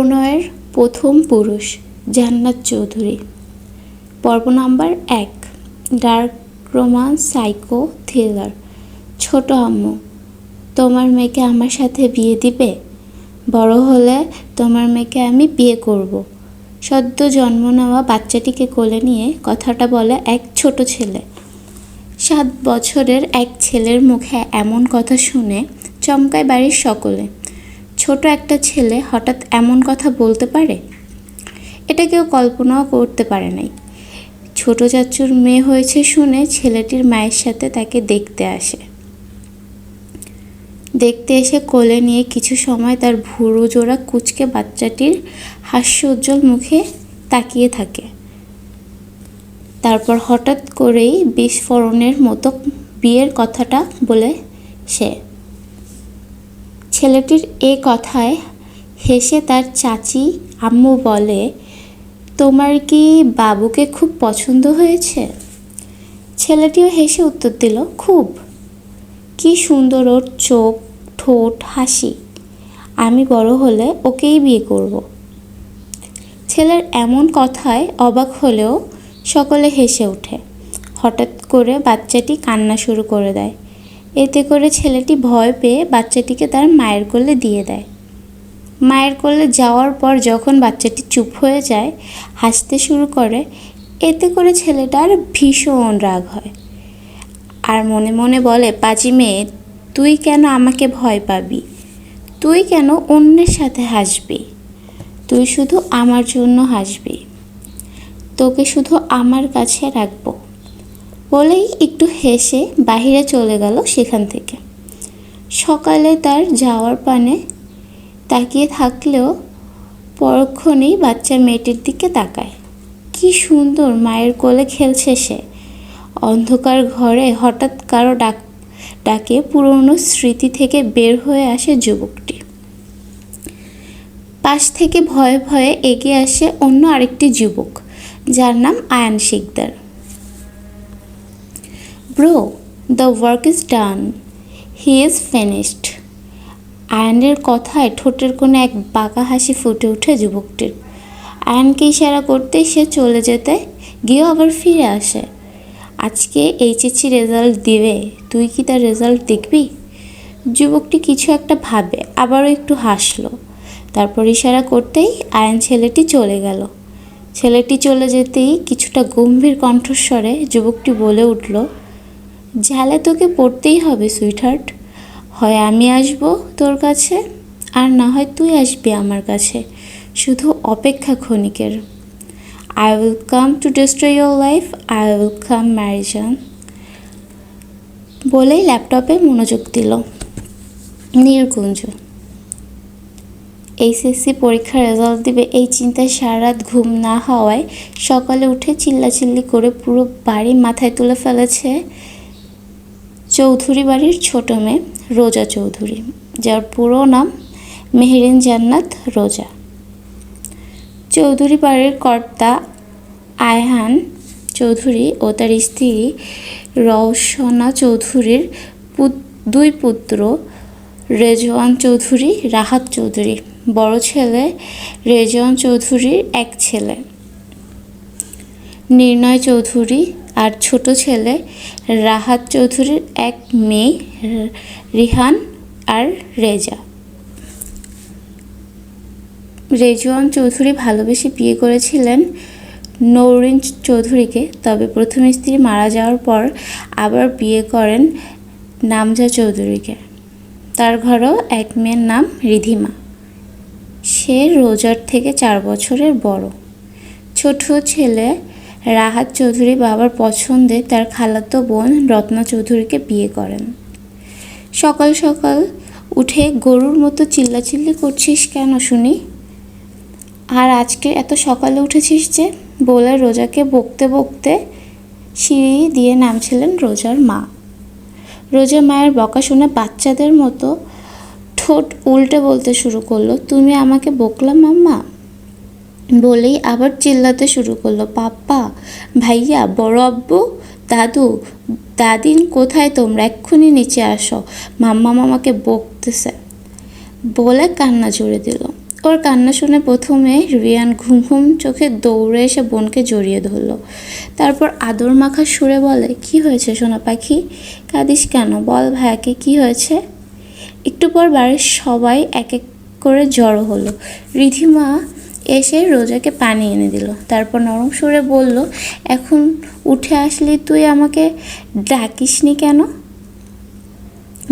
প্রণয়ের প্রথম পুরুষ, জান্নাত চৌধুরী। পর্ব নাম্বার এক, ডার্ক রোমান্স সাইকো থ্রিলার। ছোট আম্মু, তোমার মেয়েকে আমার সাথে বিয়ে দিবে? বড় হলে তোমার মেয়েকে আমি বিয়ে করব। সদ্য জন্ম নেওয়া বাচ্চাটিকে কোলে নিয়ে কথাটা বলে এক ছোট ছেলে। সাত বছরের এক ছেলের মুখে এমন কথা শুনে চমকায় বাড়ির সকলে। ছোট একটা ছেলে হঠাৎ এমন কথা বলতে পারে? এটা কেউ কল্পনাও করতে পারে নাই। ছোট চাচুর মেয়ে হয়েছে শুনে ছেলেটির মায়ের সাথে তাকে দেখতে আসে। দেখতে এসে কোলে নিয়ে কিছু সময় তার ভুরু জোড়া কুচকে বাচ্চাটির হাস্য উজ্জ্বল মুখে তাকিয়ে থাকে। তারপর হঠাৎ করেই বিস্ফোরণের মতো বিয়ের কথাটা বলে সে ছেলেটির এ কথায় হেসে তার চাচি, আম্মু বলে, তোমার কি বাবুকে খুব পছন্দ হয়েছে? ছেলেটিও হেসে উত্তর দিল, খুব। কি সুন্দর ওর চোখ, ঠোঁট, হাসি। আমি বড় হলে ওকেই বিয়ে করব। ছেলের এমন কথায় অবাক হলেও সকলে হেসে ওঠে। হঠাৎ করে বাচ্চাটি কান্না শুরু করে দেয়। এতে করে ছেলেটি ভয় পেয়ে বাচ্চাটিকে তার মায়ের কোলে দিয়ে দেয়। মায়ের কোলে যাওয়ার পর যখন বাচ্চাটি চুপ হয়ে যায়, হাসতে শুরু করে, এতে করে ছেলেটার ভীষণ রাগ হয়। আর মনে মনে বলে, পাজি মেয়ে, তুই কেন আমাকে ভয় পাবি? তুই কেন অন্যের সাথে হাসবি? তুই শুধু আমার জন্য হাসবি। তোকে শুধু আমার কাছে রাখব। বলেই একটু হেসে বাহিরে চলে গেল সেখান থেকে। সকালে তার যাওয়ার পানে তাকিয়ে থাকলেও পরক্ষণেই বাচ্চা মেয়েটির দিকে তাকায়। কি সুন্দর, মায়ের কোলে খেলছে সে। অন্ধকার ঘরে হঠাৎ কারও ডাক, ডাকে পুরনো স্মৃতি থেকে বের হয়ে আসে যুবকটি। পাশ থেকে ভয়ে ভয়ে এগিয়ে আসে অন্য আরেকটি যুবক, যার নাম Ayan Sikdar. Bro the work is done he is finished আয়নের কথায় ঠোঁটের কোনো এক বাঁকা হাসি ফুটে ওঠে যুবকটির। আয়নকে ইশারা করতেই সে চলে যেতে গিয়েও আবার ফিরে আসে। আজকে এইচএসসি রেজাল্ট দিবে, তুই কি তার রেজাল্ট দেখবি? যুবকটি কিছু একটা ভাবে, আবারও একটু হাসলো। তারপর ইশারা করতেই আয়ন ছেলেটি চলে গেল। ছেলেটি চলে যেতেই কিছুটা গম্ভীর কণ্ঠস্বরে যুবকটি বলে উঠল ঝালে তোকে পড়তেই হবে সুইটহার্ট হয় আমি আসব তোর কাছে, আর না হয় তুই আসবি আমার কাছে। শুধু অপেক্ষা ক্ষণিকের। I will come to destroy your life I will come ম্যারিজান বলেই ল্যাপটপে মনোযোগ দিল। নির্গুঞ্জ। এইচএসসি পরীক্ষার রেজাল্ট দিবে এই চিন্তায় সারা রাত ঘুম না হওয়ায় সকালে উঠে চিল্লাচিল্লি করে পুরো বাড়ি মাথায় তুলে ফেলেছে। চৌধুরী বাড়ির ছোট মেয়ে রোজা চৌধুরী, যার পুরো নাম মেহেরিন জান্নাত রোজা। চৌধুরী বাড়ির কর্তা আয়হান চৌধুরী ও তার স্ত্রী রওশনা চৌধুরীর দুই পুত্র রেজওয়ান চৌধুরী, রাহাত চৌধুরী। বড় ছেলে রেজওয়ান চৌধুরীর এক ছেলে। নির্ণয় চৌধুরী আর ছোট ছেলে রাহাত চৌধুরীর এক মেয়ে, রিহান আর রেজা। রেজওয়ান চৌধুরী ভালোবেসে বিয়ে করেছিলেন নৌরিন চৌধুরীকে, তবে প্রথম স্ত্রী মারা যাওয়ার পর আবার বিয়ে করেন নামজা চৌধুরীকে। তার ঘরেও এক মেয়ের নাম রিধিমা। সে রোজার থেকে চার বছরের বড়। ছোট ছেলে রাহাত চৌধুরী বাবার পছন্দে তার খালাতো বোন রত্না চৌধুরীকে বিয়ে করেন। সকাল সকাল উঠে গরুর মতো চিল্লাচিল্লি করছিস কেন শুনি? আর আজকে এত সকালে উঠেছিস যে বলে রোজাকে বকতে বকতে সিঁড়ি দিয়ে নামছিলেন রোজার মা। রোজা মায়ের বকা শুনে বাচ্চাদের মতো ঠোঁট উল্টে বলতে শুরু করল, তুমি আমাকে বকলাম মাম্মা? বলেই আবার চিল্লাতে শুরু করল। পাপ্পা, ভাইয়া, বড় আব্বু, দাদু, দাদিন কোথায় তোমরা? এক্ষুনি নিচে আসো। মাম্মা মামাকে বকতেছে। বলে কান্না জুড়ে দিল। ওর কান্না শুনে প্রথমে রিয়ান ঘুম ঘুম চোখে দৌড়ে এসে বোনকে জড়িয়ে ধরলো। তারপর আদর মাখা সুরে বলে, কি হয়েছে সোনা পাখি? কাঁদিস কেন? বল ভাইয়াকে, কি হয়েছে? একটু পর বাড়ির সবাই এক এক করে জড়ো হলো। রিধিমা এসে রোজাকে পানি এনে দিল। তারপর নরম সুরে বলল, এখন উঠে আসলি তুই আমাকে ডাকিসনি কেন?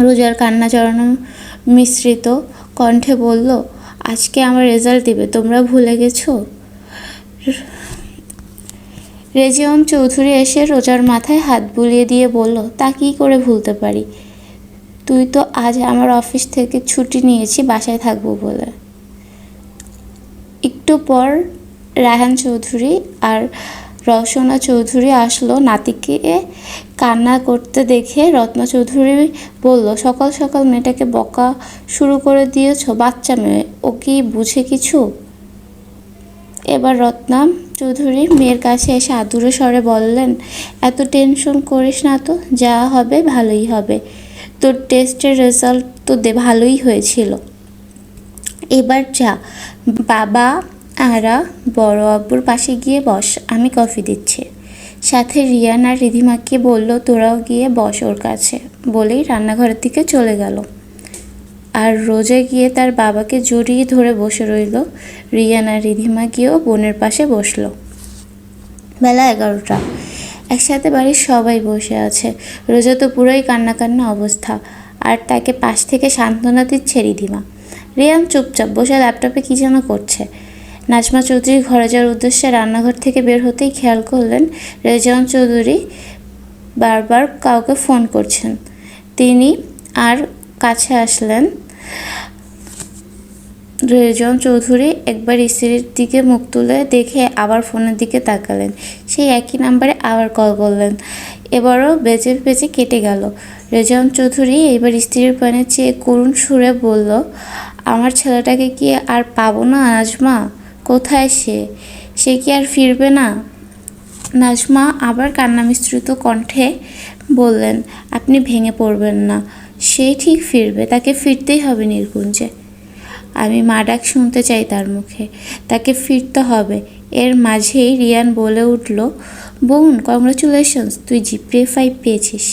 রোজার কান্না জড়ানো মিশ্রিত কণ্ঠে বলল, আজকে আমার রেজাল্ট দিবে, তোমরা ভুলে গেছো? রেজিয়ন চৌধুরী এসে রোজার মাথায় হাত বুলিয়ে দিয়ে বলল, তা কী করে ভুলতে পারি? তুই তো আজ আমার অফিস থেকে ছুটি নিয়েছি, বাসায় থাকব বলে। একটু পর রায়হান চৌধুরী আর রসনা চৌধুরী আসলো নাতিকে কান্না করতে দেখে রত্না চৌধুরী বলল, সকাল সকাল মেয়েটাকে বকা শুরু করে দিয়েছ, বাচ্চা মেয়ে, ও কি বুঝে কিছু? এবার রত্না চৌধুরী মেয়ের কাছে এসে আদুরে স্বরে বললেন, এত টেনশন করিস না তো, যা হবে ভালোই হবে। তোর টেস্টের রেজাল্ট তো দে, ভালোই হয়েছিল। এবার যা, বাবা আরা বড় আব্বুর পাশে গিয়ে বস, আমি কফি দিচ্ছি। সাথে রিয়ান আর রিধিমাকে বলল, তোরাও গিয়ে বস ওর কাছে। বলেই রান্নাঘরের দিকে চলে গেল। আর রোজা গিয়ে তার বাবাকে জড়িয়ে ধরে বসে রইল, রিয়ান আর রিধিমা গিয়েও বোনের পাশে বসল। বেলা এগারোটা। একসাথে বাড়ির সবাই বসে আছে। রোজা তো পুরোই কান্না কান্না অবস্থা। আর তাকে পাশ থেকে সান্ত্বনা দিচ্ছে রিধিমা। রিয়ান চুপচাপ বসে ল্যাপটপে কী যেন করছে। নাজমা চৌধুরী ঘরে যাওয়ার উদ্দেশ্যে রান্নাঘর থেকে বের হতেই খেয়াল করলেন রেজাউন চৌধুরী বারবার কাউকে ফোন করছেন। তিনি আর কাছে আসলেন। রেজন চৌধুরী একবার স্ত্রীর দিকে মুখ তুলে দেখে আবার ফোনের দিকে তাকালেন। সেই একই নাম্বারে আবার কল করলেন। এবারও বেঁচে বেঁচে কেটে গেল। রেজন চৌধুরী এবার স্ত্রীর পানে চেয়ে করুণ সুরে বলল, আমার ছেলেটাকে কি আর পাবো না নাজমা? কোথায় সে? সে কি আর ফিরবে না? নাজমা আবার কান্না মিশ্রিত কণ্ঠে বললেন, আপনি ভেঙে পড়বেন না, সে ঠিক ফিরবে, তাকে ফিরতেই হবে নির্গুঞ্জে। আমি মা ডাক শুনতে চাই তার মুখে, তাকে ফিরতে হবে। এর মাঝেই রিয়ান বলে উঠল, বোন কংগ্রাচুলেশনস তুই জিপিএ ফাইভ পেয়েছিস।